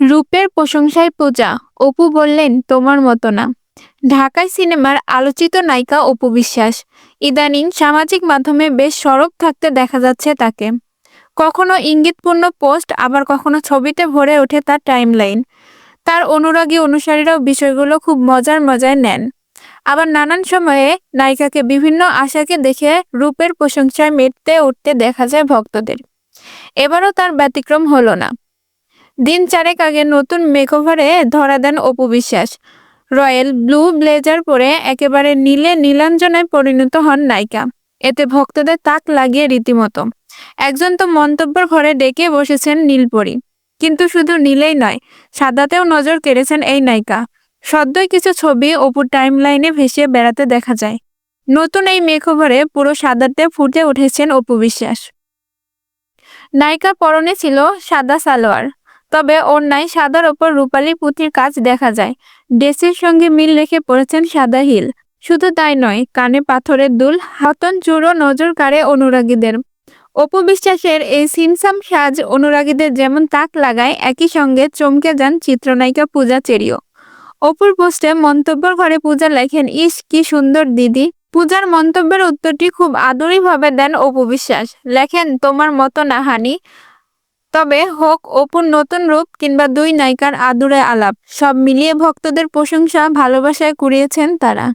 রূপের প্রশংসায় পূজা। অপু বললেন, তোমার মতো না। ঢাকায় সিনেমার আলোচিত নায়িকা অপু বিশ্বাস। ইদানিং সামাজিক মাধ্যমে বেশ সরব থাকতে দেখা যাচ্ছে তাকে। কখনো ইঙ্গিতপূর্ণ পোস্ট, আবার কখনো ছবিতে ভরে ওঠে তার টাইমলাইন। তার অনুরাগী অনুসারীরাও বিষয়গুলো খুব মজার মজায় নেন। আবার নানান সময়ে নায়িকাকে বিভিন্ন আশাকে দেখে রূপের প্রশংসায় মেটতে উঠতে দেখা যায় ভক্তদের। এবারও তার ব্যতিক্রম হলো না। দিন চারেক আগে নতুন মেকওভারে ধরা দেন Apu Biswas. Royal blue blazer পরে একেবারে নীলে নীলাঞ্জনায় পরিণত হন নায়িকা। এতে ভক্তদের তাক লাগিয়ে রীতিমতো। একজন তো মন্তব্যের ঘরে ডেকে বসেছেন নীলপরি। কিন্তু শুধু নীলেই নয়, সাদাতেও নজর কেড়েছেন এই নায়িকা। সদ্যই কিছু ছবি অপুর টাইমলাইনে ভেসে বেড়াতে দেখা যায়। নতুন এই মেকওভারে পুরো সাদাতে ফুটে উঠেছেন অপু বিশ্বাস। নায়িকার পরনে ছিল সাদা সালোয়ার। তবে অন্যায় সাদার ওপর রূপালী পুঁথির কাজ দেখা যায়। ড্রেসের সঙ্গে মিল রেখে পড়েছেন সাদা হিল। শুধু তাই নয়, কানে পাথরের দুল, হাতন চূড়ো নজর কাড়ে অনুরাগীদের। অপু বিশ্বাসের এই সিমসাম সাজ অনুরাগীদের যেমন তাক লাগায়, একই সঙ্গে চমকে যান চিত্রনায়িকা পূজা চেরিও। অপুর পোস্টে মন্তব্যের ঘরে পূজা লেখেন, ইস, কি সুন্দর দিদি। পূজার মন্তব্যের উত্তরটি খুব আদরীভাবে দেন অপু বিশ্বাস। লেখেন, তোমার মতো না হানি তবে হোক, অপুর নতুন রূপ কিংবা দুই নায়িকার আদুরে আলাপ, সব মিলিয়ে ভক্তদের প্রশংসা, ভালোবাসায় কুড়িয়েছেন তারা।